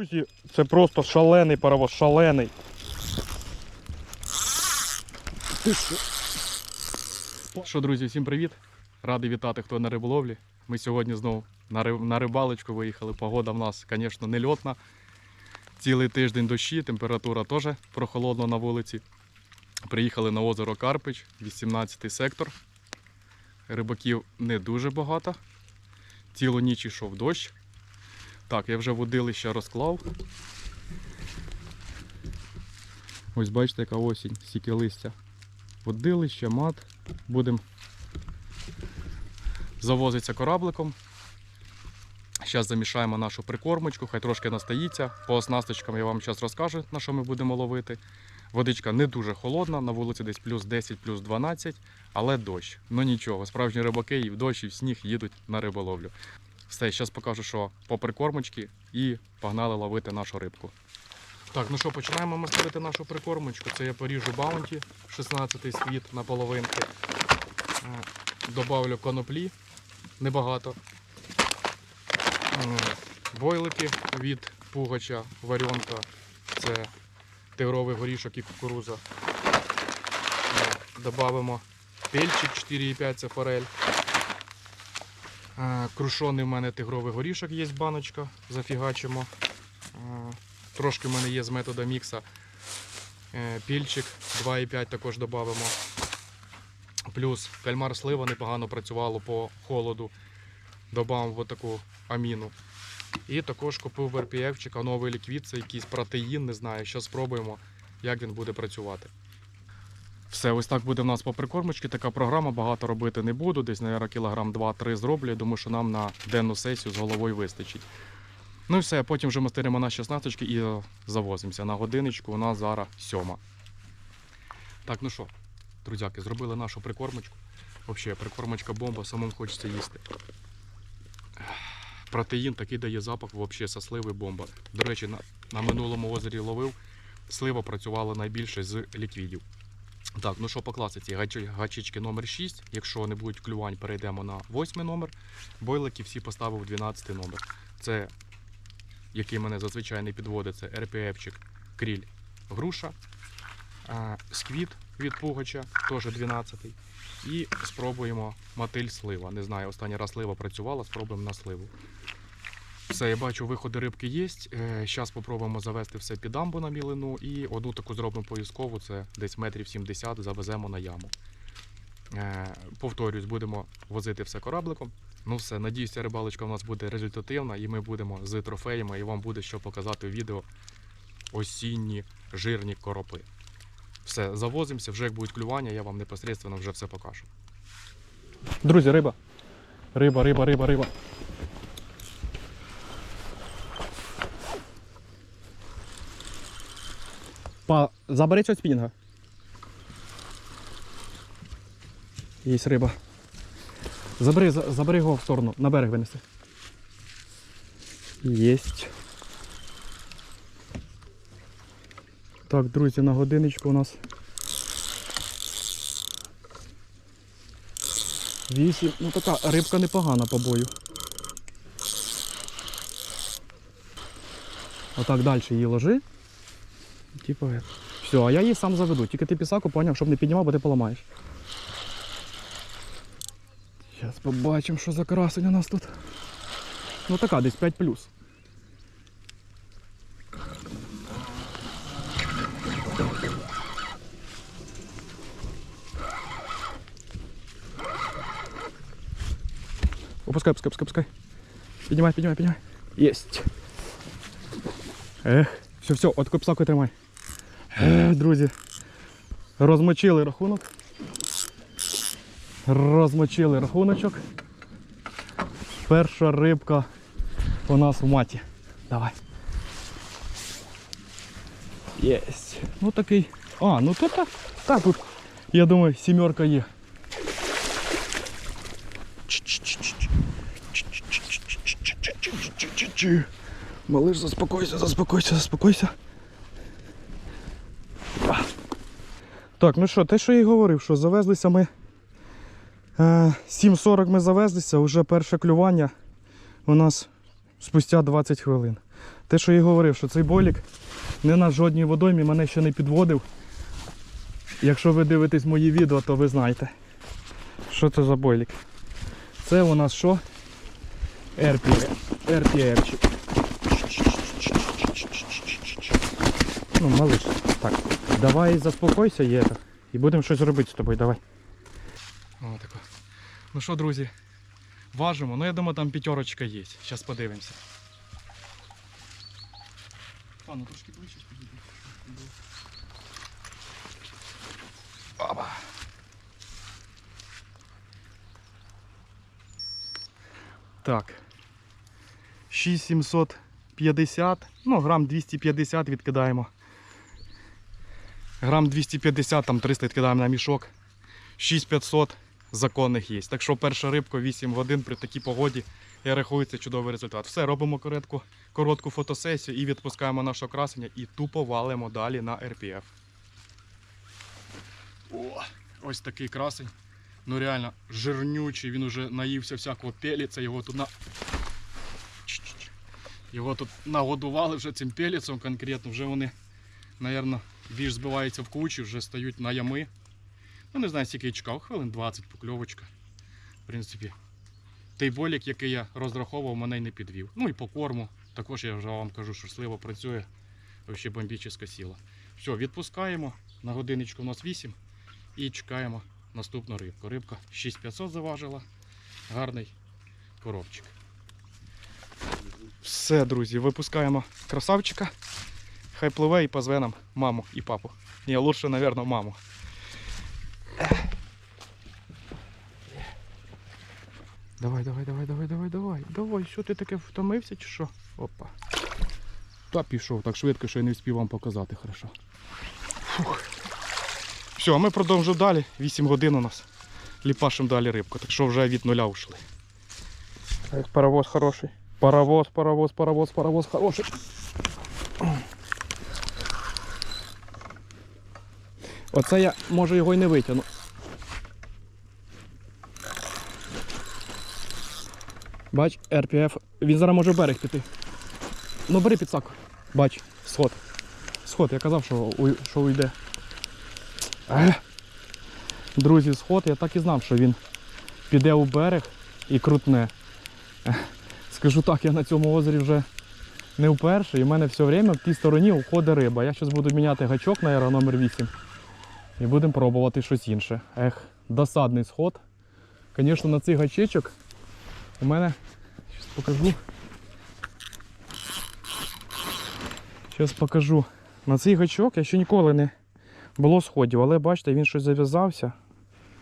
Друзі, це просто шалений паровоз, шалений. Що, друзі, всім привіт! Радий вітати, хто на риболовлі. Ми сьогодні знову на, риб... на рибалочку виїхали. Погода в нас, звісно, не льотна. Цілий тиждень дощі, температура теж прохолодна на вулиці. Приїхали на озеро Карпич, 18 сектор. Рибаків не дуже багато. Цілу ніч йшов дощ. Так, я вже водилище розклав. Ось бачите, яка осінь, стільки листя. Водилище, мат. Будемо завозитися корабликом. Зараз замішаємо нашу прикормочку, хай трошки настоїться. По оснасточкам я вам зараз розкажу, на що ми будемо ловити. Водичка не дуже холодна, на вулиці десь плюс 10, плюс 12, але дощ. Ну нічого, справжні рибаки і в дощ, і в сніг їдуть на риболовлю. Все, зараз покажу, що по прикормочці і погнали ловити нашу рибку. Так, ну що, починаємо ми ставити нашу прикормочку. Це я поріжу баунті, 16 світ на половинки. Е, Добавлю коноплі небагато. Е, Бойлики від пугача, варіонка. Це тигровий горішок і кукуруза. Е, Добавимо пельчик 4,5 це форель. Е, Крушений в мене тигровий горішок є баночка, зафігачимо. Е, Трошки в мене є з метода мікса. Е, Пільчик 2,5 також додамо. Плюс кальмар слива непогано працювало по холоду. Добавив таку аміну. І також купив в RPF новий ліквід, це якийсь протеїн, не знаю. Зараз спробуємо, як він буде працювати. Все, ось так буде в нас по прикормочці. Така програма, багато робити не буду. Десь, мабуть, кілограм 2-3 зроблю. Я думаю, що нам на денну сесію з головою вистачить. Ну і все, потім вже мастеримо на 16 і е, завозимося. На годиночку у нас зараз сьома. Так, ну що, друзяки, зробили нашу прикормочку. Взагалі, прикормочка бомба, самому хочеться їсти. Протеїн такий дає запах, взагалі сливи бомба. До речі, на, на минулому озері ловив. Слива працювала найбільше з ліквідів. Так, ну що по класиці, гачички номер 6. Якщо не будуть клювань, перейдемо на 8 номер. Бойлики всі поставив 12 номер. Це який мене зазвичай не підводить, це РПФчик кріль груша, сквіт від пугача, теж 12 І спробуємо мотиль слива. Не знаю, останній раз слива працювала, спробуємо на сливу. Все, я бачу, виходи рибки є. Зараз спробуємо завести все під дамбу на мілину і одну таку зробимо поїзкову, це десь метрів 70 завеземо на яму. Е, Повторюсь, будемо возити все корабликом. Ну все, надіюся, рибалочка у нас буде результативна і ми будемо з трофеями і вам буде що показати у відео осінні жирні коропи. Все, завозимося, вже як будуть клювання, я вам непосредственно вже все покажу. Друзі, риба. Риба, риба, риба, риба. Па, забери цього спінінга. Є риба. Забери, за- забери його в сторону, на берег винеси. Єсть. Так, друзі, на годиночку у нас. Вісім. Ну така рибка непогана по бою. Отак далі її ложи. Типа. е. Все, а я її сам заведу. Тільки ти пісаку поняв, щоб не піднімав, бо ти поламаєш. Зараз побачимо, що за красень у нас тут. Ну така, десь 5 плюс. Опускай, опускай, опускай, опускай. Піднімай, піднімай, піднімай. Єсть. Ех, все, все, от копсаку тримай. Друзі. Розмочили рахунок. Розмочили рахуночок. Перша рибка у нас в маті. Давай. Єсть. Ну такий. А, ну тут так. Так, тут, я думаю, сімерка є. Малиш, заспокойся, заспокойся, заспокойся. Так, ну що, те, що я й говорив, що завезлися ми. Е, 7.40 ми завезлися, вже перше клювання у нас спустя 20 хвилин. Те, що я й говорив, що цей болік не на жодній водоймі мене ще не підводив. Якщо ви дивитесь мої відео, то ви знаєте, що це за бойлік. Це у нас що? RPR-чик. Ну, малыш, так, давай заспокойся є так. І будемо щось робити з тобою, давай. О, тако. Ну що, друзі, важимо. Ну я думаю, там п'ятерочка є. Зараз подивимося. А, ну трошки ближче підійди. Опа. Так. 6750, ну, грам 250 відкидаємо. Грам 250, там 300 відкидаємо на мішок. 6500 законних є. Так що перша рибка 8 годин при такій погоді. Я рахую, це чудовий результат. Все, робимо коротку, коротку фотосесію і відпускаємо нашого красення і тупо валимо далі на RPF. О, ось такий красень. Ну реально жирнючий, він уже наївся всякого пеліця, його тут на. Його тут нагодували вже цим пеліцем конкретно, вже вони, напевно, більш збиваються в кучі, вже стають на ями. Ну не знаю, скільки я чекав, хвилин 20 покльовочка. В принципі, той болік, який я розраховував, мене й не підвів. Ну і по корму. Також я вже вам кажу, що слива працює. Взагалі бомбічна сіла. Все, відпускаємо. На годиночку у нас 8 і чекаємо наступну рибку. Рибка 6500 заважила. Гарний коробчик. Все, друзі, випускаємо красавчика. Хай пливе і позве нам маму і папу. Ні, лучше, мабуть, маму. Давай, давай, давай, давай, давай, давай. Давай, що ти таке втомився чи що? Опа. Та пішов так швидко, що я не встиг вам показати хорошо. Фух. Все, а ми продовжуємо далі. 8 годин у нас. Ліпашимо далі рибку, так що вже від нуля ушли. Паровоз хороший. Паровоз, паровоз, паровоз, паровоз хороший. Оце я може його й не витягну. Бач, РПФ. Він зараз може в берег піти. Ну бери підсаку. Бач, сход. Сход, я казав, що, уй- що уйде. Ех. Друзі, сход, я так і знав, що він піде у берег і крутне. Ех. Скажу так, я на цьому озері вже не вперше, і в мене все время в тій стороні уходить риба. Я зараз буду міняти гачок на аеро номер 8 і будемо пробувати щось інше. Ех, досадний сход. Звісно, на цей гачечок у мене. Зараз покажу. Зараз покажу. На цей гачок я ще ніколи не було сходів, але бачите, він щось зав'язався.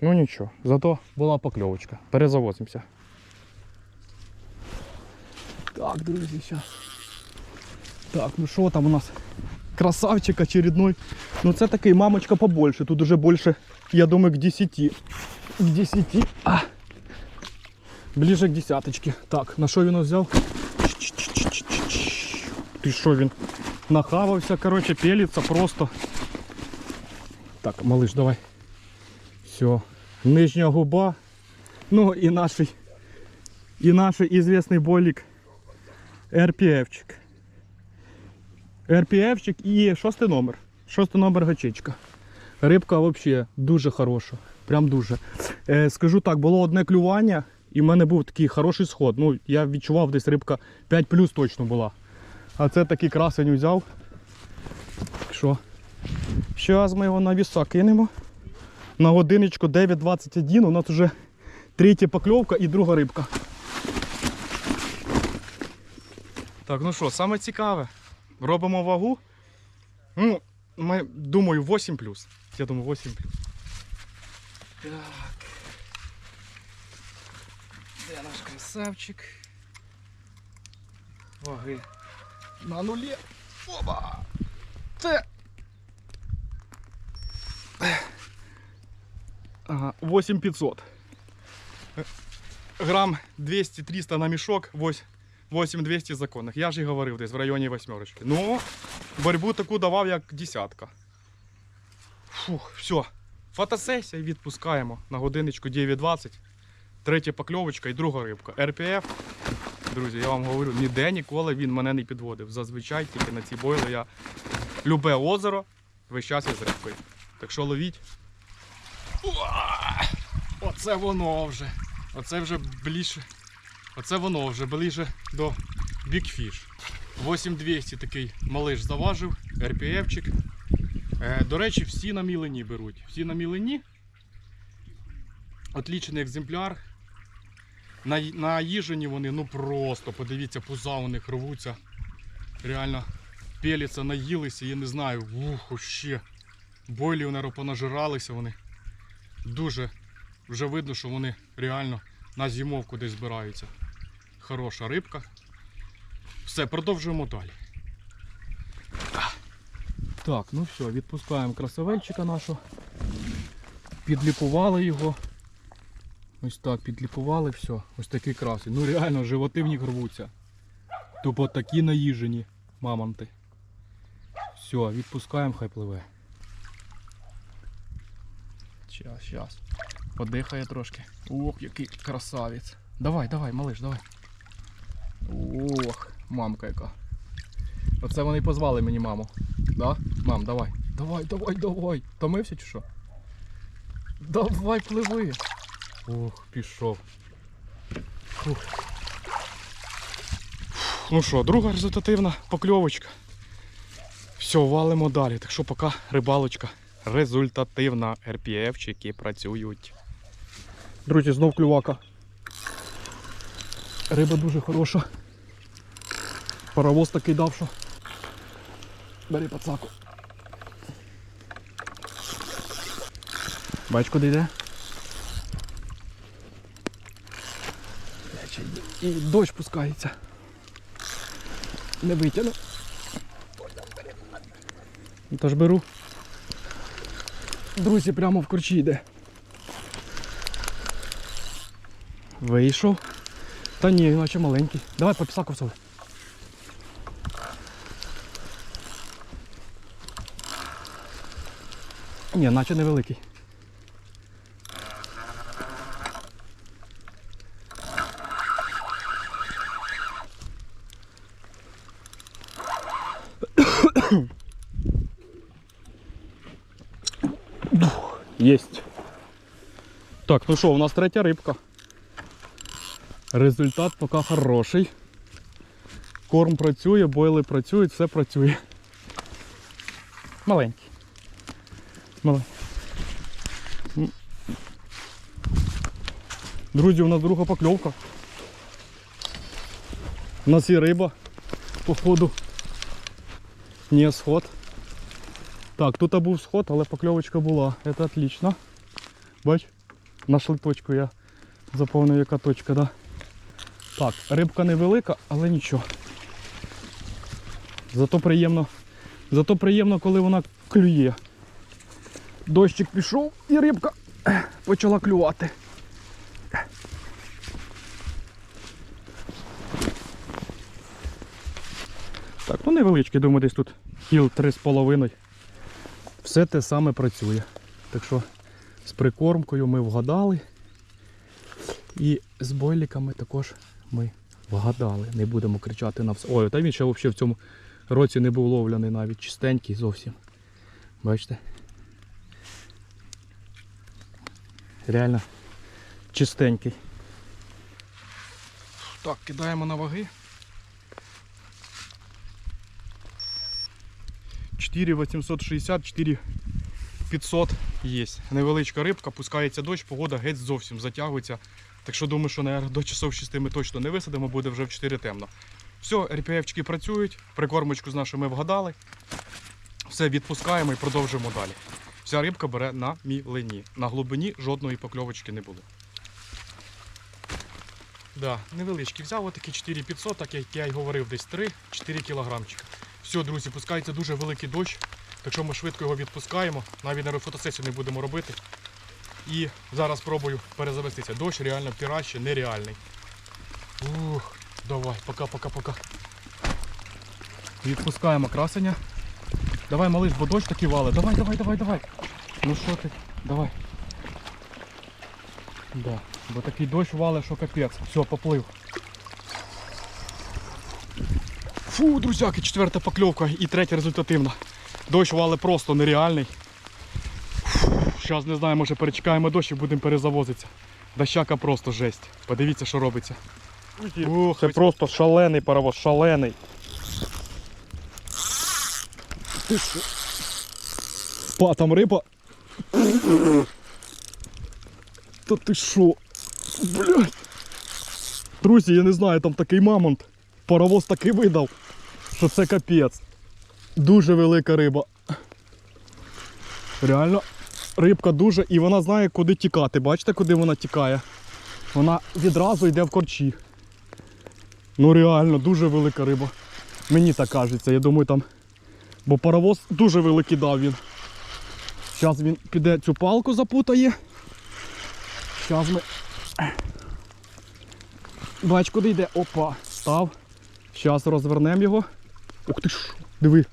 Ну нічого, зато була покльовочка. Перезавозимося. Так, друзі, зараз. Так, ну що там у нас? Красавчик очередной. Ну це такий мамочка побольше. Тут уже більше, я думаю, к 10. К 10. А. Ближе к десяточке. Так, на що він його взяв? Ти що він? Нахавався, короче, пелиться просто. Так, малыш, давай. Все. Нижня губа. Ну і наш, і наш известний болік. РПФчик. РПФчик і шостий номер. Шостий номер гачечка. Рибка взагалі дуже хороша. Прям дуже. Е, скажу так, було одне клювання, і в мене був такий хороший сход. Ну, я відчував, десь рибка 5 плюс точно була. А це такий красень взяв. Що? Зараз ми його на віса кинемо. На годиночку 9.21 у нас вже третя покльовка і друга рибка. Так, ну що, саме цікаве. Робимо вагу. Ну, ми, думаю, 8 плюс. Я думаю, 8 плюс. Так. Де наш красавчик? Ваги. На нулі. Оба! Це. Ага, 8500. Грам 200-300 на мішок, 8200 законних. Я ж і говорив десь в районі восьмерочки. Ну, боротьбу таку давав, як десятка. Фух, все. Фотосесія відпускаємо на годиночку 9.20. Третя покльовочка і друга рибка. РПФ. Друзі, я вам говорю, ніде ніколи він мене не підводив. Зазвичай тільки на ці бойли я любе озеро, весь час я з рибкою. Так що ловіть. Оце воно вже. Оце вже ближче. Оце воно вже ближче до Fish. 8200 такий малиш заважив, РПФчик. Е, до речі, всі на мілені беруть. Всі на мілені. Отлічний екземпляр. На, на їжені вони ну просто, подивіться, пуза у них рвуться. Реально пеліться, наїлися, я не знаю, ух, ще. Бойлі, понажиралися вони. Дуже вже видно, що вони реально на зимовку десь збираються. Хороша рибка. Все, продовжуємо далі. Так, ну все, відпускаємо красавельчика нашого. Підліпували його. Ось так, підліпували, все. Ось такий красий. Ну реально, животи в них рвуться. Тупо такі наїжені мамонти. Все, відпускаємо, хай пливе. Щас, щас. Подихає трошки. Ох, який красавець. Давай, давай, малиш, давай. Ох, мамка яка. Оце вони позвали мені маму. Да? Мам, давай. Давай, давай, давай. Томився чи що? Давай, пливи. Ох, пішов. Фух. Ну що, друга результативна покльовочка. Все, валимо далі. Так що поки рибалочка результативна. РПФчики працюють. Друзі, знов клювака. Риба дуже хороша. Паровоз такий дав, що. Бери пацаку. Бач, куди йде? І дощ пускається. Не витягну. Тож беру. Друзі, прямо в корчі йде. Вийшов. Та ні, наче маленький. Давай по пісаку всовуй. Ні, наче невеликий. Єсть. Так, ну що, у нас третя рибка. Результат поки хороший. Корм працює, бойли працюють, все працює. Маленький. М. Друзі, у нас друга покльовка. У нас є риба, походу. Ні, сход. Так, тут був сход, але покльовочка була. Це отлично. Бач, нашли точку, я заповнив яка точка, да? Так, рибка невелика, але нічого. Зато приємно, зато приємно, коли вона клює. Дощик пішов і рибка почала клювати. Так, ну невеличкий, думаю, десь тут кіл 3,5. Все те саме працює. Так що з прикормкою ми вгадали. І з бойліками також ми вгадали. Не будемо кричати на все. Ой, та він ще взагалі в цьому році не був ловлений навіть чистенький зовсім. Бачите? Реально чистенький. Так, кидаємо на ваги. 4860, 4500 є. Невеличка рибка, пускається дощ, погода геть зовсім затягується. Так що думаю, що наверное, до часов 6 ми точно не висадимо, буде вже в 4 темно. Все, РПФчики працюють, прикормочку з нашою ми вгадали. Все, відпускаємо і продовжуємо далі. Вся рибка бере на мілені. На глибині жодної покльовочки не було. Да, невеличкий взяв отакі 4500, так як я й говорив, десь 3-4 кілограмчика. Все, друзі, пускається дуже великий дощ, так що ми швидко його відпускаємо. Навіть на фотосесію не будемо робити. І зараз спробую перезавестися. Дощ реально піраще, нереальний. Ух, давай, пока, пока, пока. Відпускаємо красення. Давай, малиш, бо дощ такий валить. Давай, давай, давай, давай. Ну що ти? Давай. Да. Бо такий дощ валить, що капець. Все, поплив. Фу, друзяки, четверта покльовка і третя результативна. Дощ вали просто нереальний. Зараз не знаю, може перечекаємо дощ і будемо перезавозитися. Дощака просто жесть. Подивіться, що робиться. Ух, це просто шалений паровоз, шалений. Ти що? Па, там риба. Та ти що? Блядь. Друзі, я не знаю, там такий мамонт. Паровоз такий видав, що це капець. Дуже велика риба. Реально, рибка дуже і вона знає, куди тікати. Бачите, куди вона тікає? Вона відразу йде в корчі. Ну реально, дуже велика риба. Мені так кажеться, я думаю там. Бо паровоз дуже великий дав він. Зараз він піде цю палку запутає. Зараз ми. Бач, куди йде. Опа, став. Зараз розвернемо його. Ух ти ж, диви.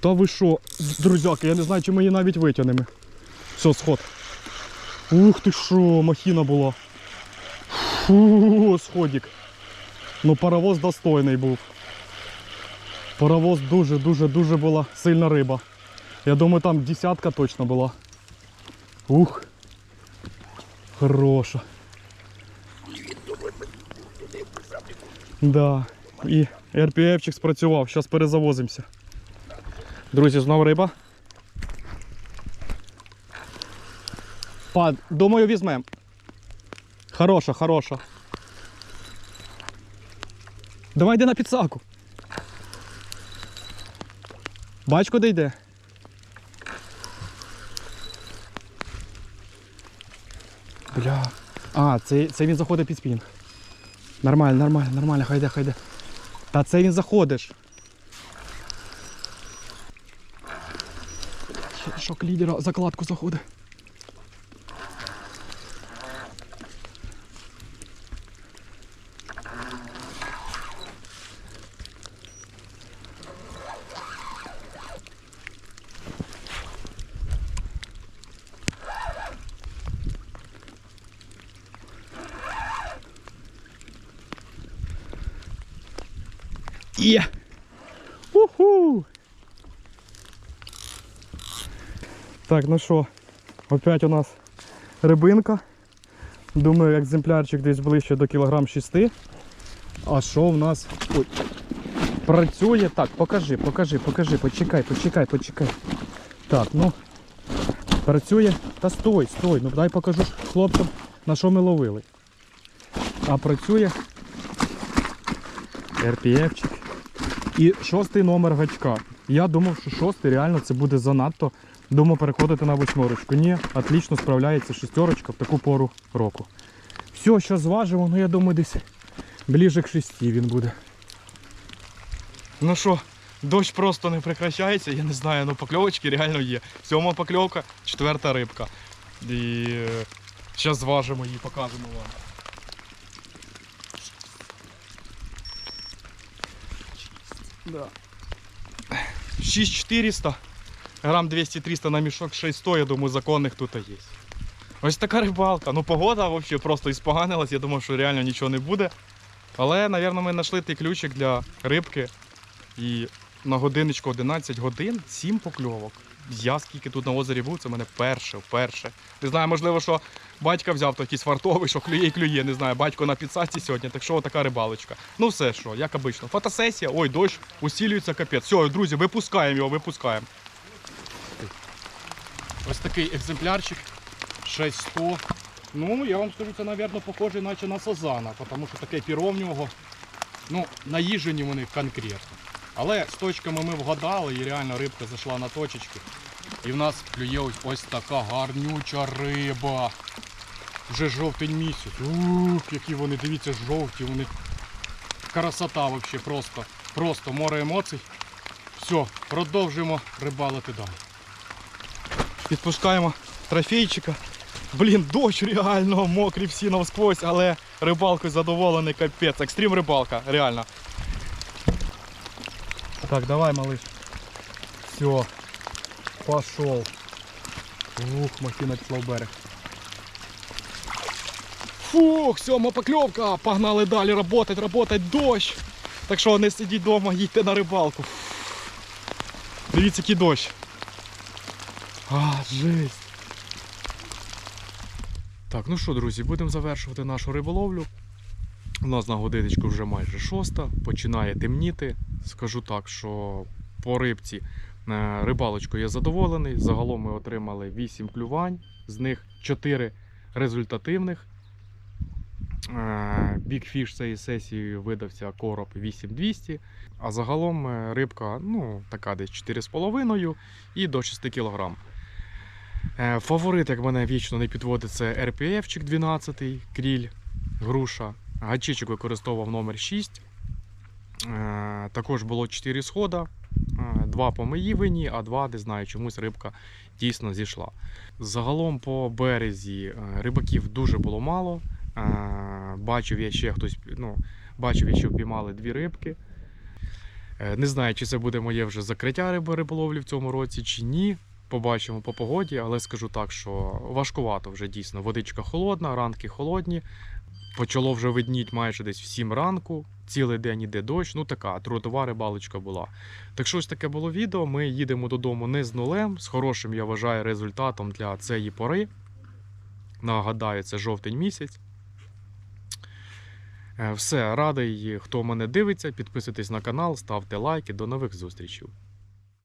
Та ви що, друзяки, я не знаю, чи ми її навіть витягнемо. Все, сход. Ух ти що, махіна була. Фу, сходик. Ну паровоз достойний був. Паровоз дуже-дуже-дуже була сильна риба. Я думаю, там десятка точно була. Ух. Хороша. Да. І РПФчик спрацював. Зараз перезавозимося. Друзі, знову риба. Па, думаю, візьмемо. Хороша, хороша. Давай йди на підсаку. Бач, куди йде. Бля. А, це, це він заходить під спінг. Нормально, нормально, нормально, хай хайде, хайде. Та це він заходиш. Шок лідера закладку заходить. Є! Уху! Так, ну що, опять у нас рибинка. Думаю, екземплярчик десь ближче до кілограм 6. А що в нас? Ой. Працює. Так, покажи, покажи, покажи, почекай, почекай, почекай. Так, ну. Працює. Та стой, стой. Ну дай покажу хлопцям, на що ми ловили. А працює РПФчик. І шостий номер гачка. Я думав, що шостий реально це буде занадто. Думав переходити на восьмерочку. Ні, отлично справляється шістерочка в таку пору року. Все, що зважимо, ну я думаю, десь ближе к шесті він буде. Ну що, дощ просто не прекращається, я не знаю, ну покльовочки реально є. Сьома покльовка, четверта рибка. І зараз зважимо її, покажемо вам. Да. 6400, грам 200-300 на мішок 600, я думаю, законних тут є. Ось така рибалка. Ну погода взагалі просто іспоганилась, я думав, що реально нічого не буде. Але, мабуть, ми знайшли той ключик для рибки. І на годиночку 11 годин 7 покльовок. Я скільки тут на озері був, це в мене перше, вперше. Не знаю, можливо, що батька взяв то якийсь фартовий, що клює і клює, не знаю, батько на підсадці сьогодні, так що така рибалочка. Ну все що, як обично. Фотосесія, ой, дощ, усілюється капець. Все, друзі, випускаємо його, випускаємо. Ось такий екземплярчик 6100. Ну, я вам скажу, це, мабуть, похоже наче на сазана, тому що таке піро в нього. Ну, наїжені вони конкретно. Але з точками ми вгадали і реально рибка зайшла на точечки. І в нас клює ось, ось така гарнюча риба. Вже жовтень місяць. Ух, які вони, дивіться, жовті, вони. Красота взагалі просто. Просто море емоцій. Все, продовжуємо рибалити далі. Підпускаємо трофейчика. Блін, дощ реально мокрі всі навсквозь, але рибалкою задоволений капець. Екстрім рибалка, реально. Так, давай, малыш. Все. Пошел. Ух, махина пішла в берег. Фух, сьома покльовка. Погнали далі работать, работать. Дощ. Так що не сидіть вдома, їдьте на рибалку. Дивіться, який дощ. А, жесть. Так, ну що, друзі, будемо завершувати нашу риболовлю. У нас на годиночку вже майже шоста, починає темніти. Скажу так, що по рибці е, рибалочкою я задоволений. Загалом ми отримали 8 клювань, з них 4 результативних. Е, Big Fish цієї сесії видався короб 8200, а загалом е, рибка ну, така десь 4,5 і до 6 кг. Е, Фаворит, як мене вічно не підводить, це RPF 12 кріль, груша. Гачичок використовував номер 6. Е, Також було 4 схода, е, два по моїй вині, а два, не знаю, чомусь рибка дійсно зійшла. Загалом по березі е, рибаків дуже було мало. Е, Бачив я ще хтось, ну, бачив я, що піймали дві рибки. Е, Не знаю, чи це буде моє вже закриття риболовлі в цьому році, чи ні. Побачимо по погоді, але скажу так, що важкувато вже дійсно. Водичка холодна, ранки холодні. Почало вже видніть майже десь в 7 ранку, цілий день іде дощ. Ну така тротова рибалочка була. Так що ось таке було відео. Ми їдемо додому не з нулем, з хорошим, я вважаю, результатом для цієї пори. Нагадаю, це жовтень місяць. Е, Все, радий, хто мене дивиться. Підписуйтесь на канал, ставте лайки. До нових зустрічей.